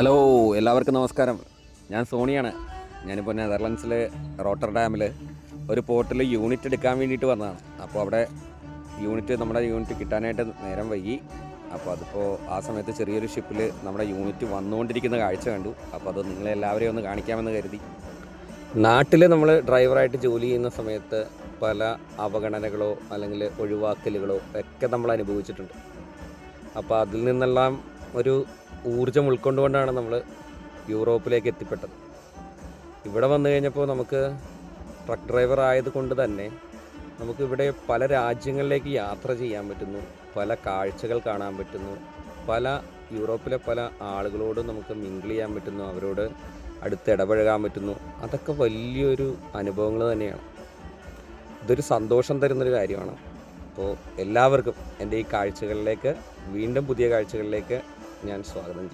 Hello എല്ലാവർക്കും നമസ്കാരം. ഞാൻ സോണിയാണ്. ഞാനിപ്പോൾ നെതർലൻഡ്സിൽ റോട്ടർ ഡാമിൽ ഒരു പോർട്ടിൽ യൂണിറ്റ് എടുക്കാൻ വേണ്ടിയിട്ട് വന്നതാണ്. അപ്പോൾ അവിടെ യൂണിറ്റ് നമ്മുടെ യൂണിറ്റ് കിട്ടാനായിട്ട് നേരം വൈകി. അപ്പോൾ അതിപ്പോൾ ആ സമയത്ത് ചെറിയൊരു ഷിപ്പിൽ നമ്മുടെ യൂണിറ്റ് വന്നുകൊണ്ടിരിക്കുന്ന കാഴ്ച കണ്ടു. അപ്പോൾ അത് നിങ്ങളെല്ലാവരെയും ഒന്ന് കാണിക്കാമെന്ന് കരുതി. നാട്ടിൽ നമ്മൾ ഡ്രൈവറായിട്ട് ജോലി ചെയ്യുന്ന സമയത്ത് പല അവഗണനകളോ അല്ലെങ്കിൽ ഒഴിവാക്കലുകളോ ഒക്കെ നമ്മൾ അനുഭവിച്ചിട്ടുണ്ട് അപ്പോൾ അതിൽ നിന്നെല്ലാം ഒരു ഊർജം ഉൾക്കൊണ്ടുകൊണ്ടാണ് നമ്മൾ യൂറോപ്പിലേക്ക് എത്തിപ്പെട്ടത്. ഇവിടെ വന്നു കഴിഞ്ഞപ്പോൾ നമുക്ക് ട്രക്ക് ഡ്രൈവർ ആയതുകൊണ്ട് തന്നെ നമുക്ക് ഇവിടെ പല രാജ്യങ്ങളിലേക്ക് യാത്ര ചെയ്യാൻ പറ്റുന്നു പല കാഴ്ചകൾ കാണാൻ പറ്റുന്നു പല യൂറോപ്പിലെ പല ആളുകളോടും നമുക്ക് മിങ്കിൾ ചെയ്യാൻ പറ്റുന്നു അവരോട് അടുത്ത് ഇടപഴകാൻ പറ്റുന്നു. അതൊക്കെ വലിയൊരു അനുഭവങ്ങൾ തന്നെയാണ്. ഇതൊരു സന്തോഷം തരുന്നൊരു കാര്യമാണ്. അപ്പോൾ എല്ലാവർക്കും എന്റെ ഈ കാഴ്ചകളിലേക്ക് വീണ്ടും പുതിയ കാഴ്ചകളിലേക്ക് ഞാൻ സ്വാഗതം ചെയ്യും